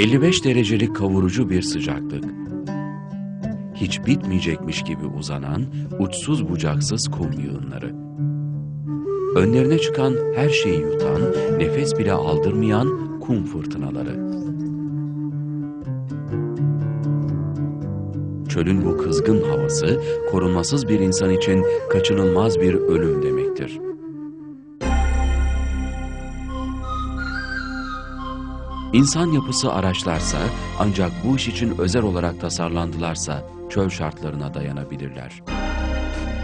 55 derecelik kavurucu bir sıcaklık. Hiç bitmeyecekmiş gibi uzanan, uçsuz bucaksız kum yığınları. Önlerine çıkan her şeyi yutan, nefes bile aldırmayan kum fırtınaları. Çölün bu kızgın havası, korunmasız bir insan için kaçınılmaz bir ölüm demektir. İnsan yapısı araçlarsa ancak bu iş için özel olarak tasarlandılarsa çöl şartlarına dayanabilirler.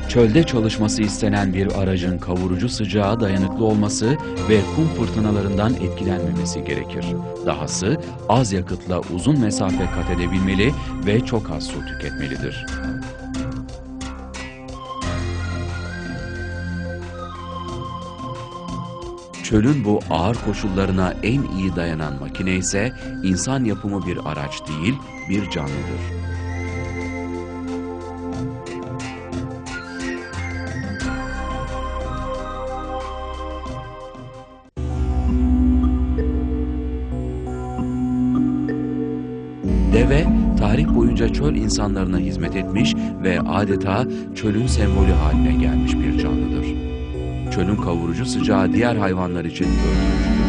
Çölde çalışması istenen bir aracın kavurucu sıcağa dayanıklı olması ve kum fırtınalarından etkilenmemesi gerekir. Dahası az yakıtla uzun mesafe kat edebilmeli ve çok az su tüketmelidir. Çölün bu ağır koşullarına en iyi dayanan makine ise insan yapımı bir araç değil, bir canlıdır. Deve, tarih boyunca çöl insanlarına hizmet etmiş ve adeta çölün sembolü haline gelmiş bir canlıdır. Çölün kavurucu sıcağı diğer hayvanlar için öldürücüdür.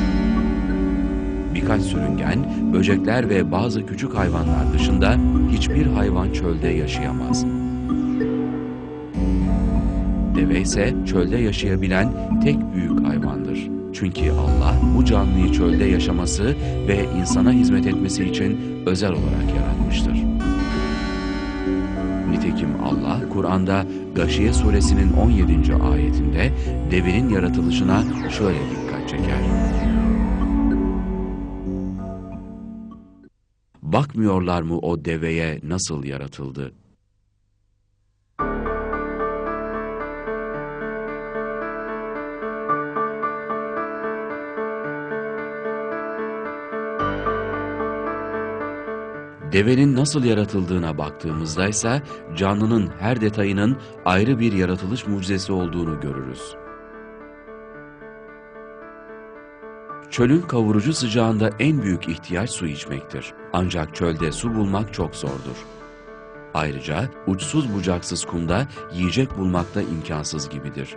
Birkaç sürüngen, böcekler ve bazı küçük hayvanlar dışında hiçbir hayvan çölde yaşayamaz. Deve ise çölde yaşayabilen tek büyük hayvandır. Çünkü Allah bu canlıyı çölde yaşaması ve insana hizmet etmesi için özel olarak yaratmıştır. Nitekim Allah Kur'an'da Gâşiye suresinin 17. ayetinde devenin yaratılışına şöyle dikkat çeker. Bakmıyorlar mı o deveye nasıl yaratıldı? Devenin nasıl yaratıldığına baktığımızda ise canlının her detayının ayrı bir yaratılış mucizesi olduğunu görürüz. Çölün kavurucu sıcağında en büyük ihtiyaç su içmektir. Ancak çölde su bulmak çok zordur. Ayrıca uçsuz bucaksız kumda yiyecek bulmak da imkansız gibidir.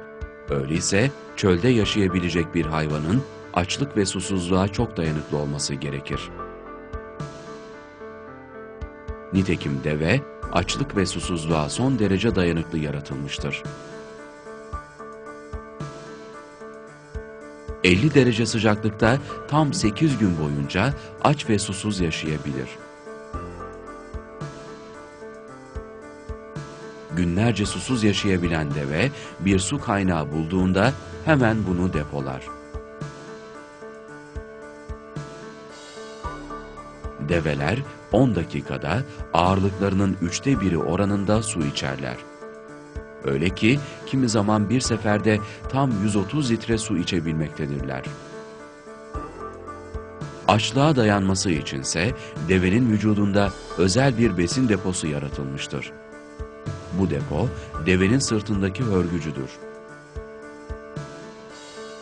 Öyleyse çölde yaşayabilecek bir hayvanın açlık ve susuzluğa çok dayanıklı olması gerekir. Nitekim deve, açlık ve susuzluğa son derece dayanıklı yaratılmıştır. 50 derece sıcaklıkta tam 8 gün boyunca aç ve susuz yaşayabilir. Günlerce susuz yaşayabilen deve bir su kaynağı bulduğunda hemen bunu depolar. Develer 10 dakikada ağırlıklarının üçte biri oranında su içerler. Öyle ki kimi zaman bir seferde tam 130 litre su içebilmektedirler. Açlığa dayanması içinse devenin vücudunda özel bir besin deposu yaratılmıştır. Bu depo devenin sırtındaki hörgücüdür.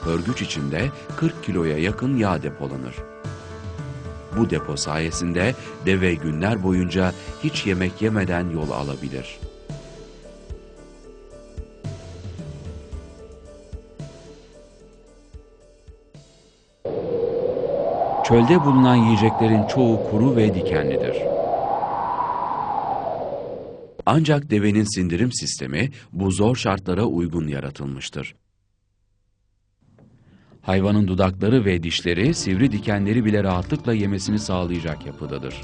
Hörgüç içinde 40 kiloya yakın yağ depolanır. Bu depo sayesinde deve günler boyunca hiç yemek yemeden yol alabilir. Çölde bulunan yiyeceklerin çoğu kuru ve dikenlidir. Ancak devenin sindirim sistemi bu zor şartlara uygun yaratılmıştır. Hayvanın dudakları ve dişleri sivri dikenleri bile rahatlıkla yemesini sağlayacak yapıdadır.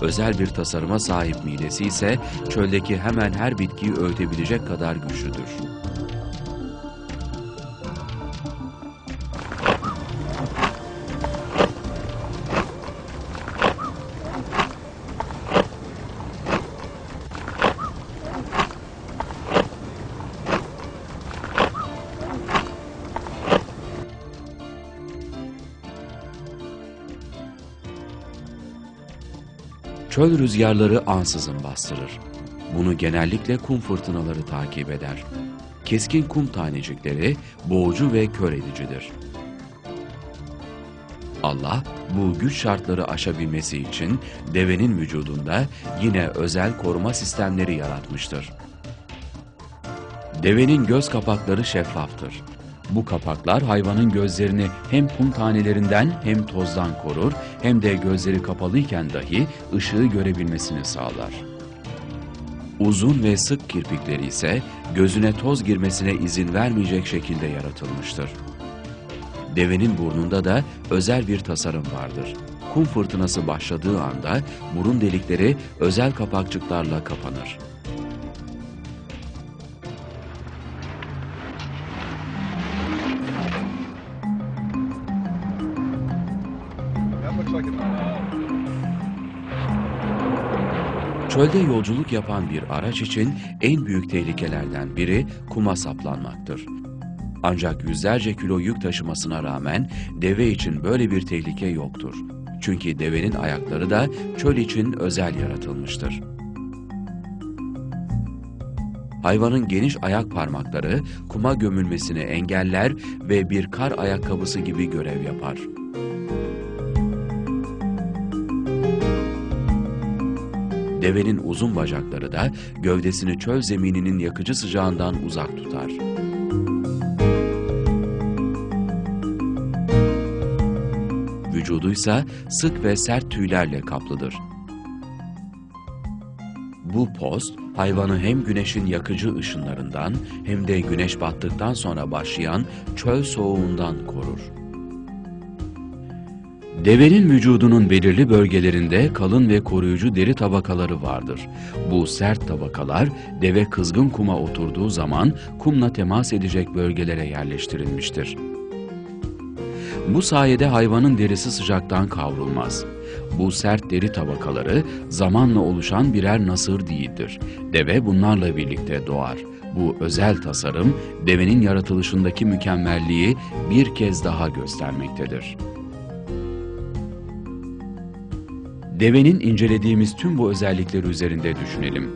Özel bir tasarıma sahip midesi ise çöldeki hemen her bitkiyi öğütebilecek kadar güçlüdür. Çöl rüzgarları ansızın bastırır. Bunu genellikle kum fırtınaları takip eder. Keskin kum tanecikleri boğucu ve kör edicidir. Allah bu güç şartları aşabilmesi için devenin vücudunda yine özel koruma sistemleri yaratmıştır. Devenin göz kapakları şeffaftır. Bu kapaklar hayvanın gözlerini hem kum tanelerinden hem tozdan korur hem de gözleri kapalıyken dahi ışığı görebilmesini sağlar. Uzun ve sık kirpikleri ise gözüne toz girmesine izin vermeyecek şekilde yaratılmıştır. Devenin burnunda da özel bir tasarım vardır. Kum fırtınası başladığı anda burun delikleri özel kapakçıklarla kapanır. Çölde yolculuk yapan bir araç için en büyük tehlikelerden biri kuma saplanmaktır. Ancak yüzlerce kilo yük taşımasına rağmen deve için böyle bir tehlike yoktur. Çünkü devenin ayakları da çöl için özel yaratılmıştır. Hayvanın geniş ayak parmakları kuma gömülmesini engeller ve bir kar ayakkabısı gibi görev yapar. Devenin uzun bacakları da gövdesini çöl zemininin yakıcı sıcağından uzak tutar. Vücuduysa sık ve sert tüylerle kaplıdır. Bu post hayvanı hem güneşin yakıcı ışınlarından hem de güneş battıktan sonra başlayan çöl soğuğundan korur. Devenin vücudunun belirli bölgelerinde kalın ve koruyucu deri tabakaları vardır. Bu sert tabakalar deve kızgın kuma oturduğu zaman kumla temas edecek bölgelere yerleştirilmiştir. Bu sayede hayvanın derisi sıcaktan kavrulmaz. Bu sert deri tabakaları zamanla oluşan birer nasır değildir. Deve bunlarla birlikte doğar. Bu özel tasarım devenin yaratılışındaki mükemmelliği bir kez daha göstermektedir. Devenin incelediğimiz tüm bu özellikleri üzerinde düşünelim.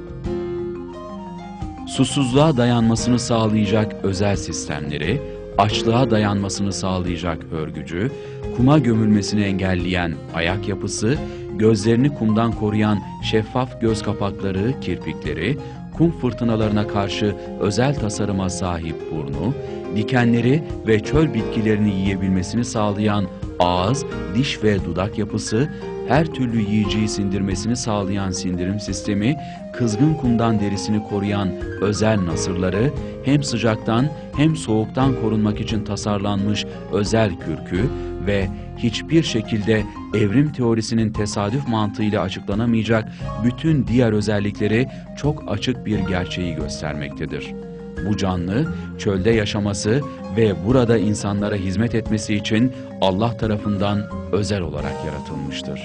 Susuzluğa dayanmasını sağlayacak özel sistemleri, açlığa dayanmasını sağlayacak örgücü, kuma gömülmesini engelleyen ayak yapısı, gözlerini kumdan koruyan şeffaf göz kapakları, kirpikleri, kum fırtınalarına karşı özel tasarıma sahip burnu, dikenleri ve çöl bitkilerini yiyebilmesini sağlayan ağız, diş ve dudak yapısı, her türlü yiyeceği sindirmesini sağlayan sindirim sistemi, kızgın kumdan derisini koruyan özel nasırları, hem sıcaktan hem soğuktan korunmak için tasarlanmış özel kürkü ve hiçbir şekilde evrim teorisinin tesadüf mantığıyla açıklanamayacak bütün diğer özellikleri çok açık bir gerçeği göstermektedir. Bu canlı çölde yaşaması ve burada insanlara hizmet etmesi için Allah tarafından özel olarak yaratılmıştır.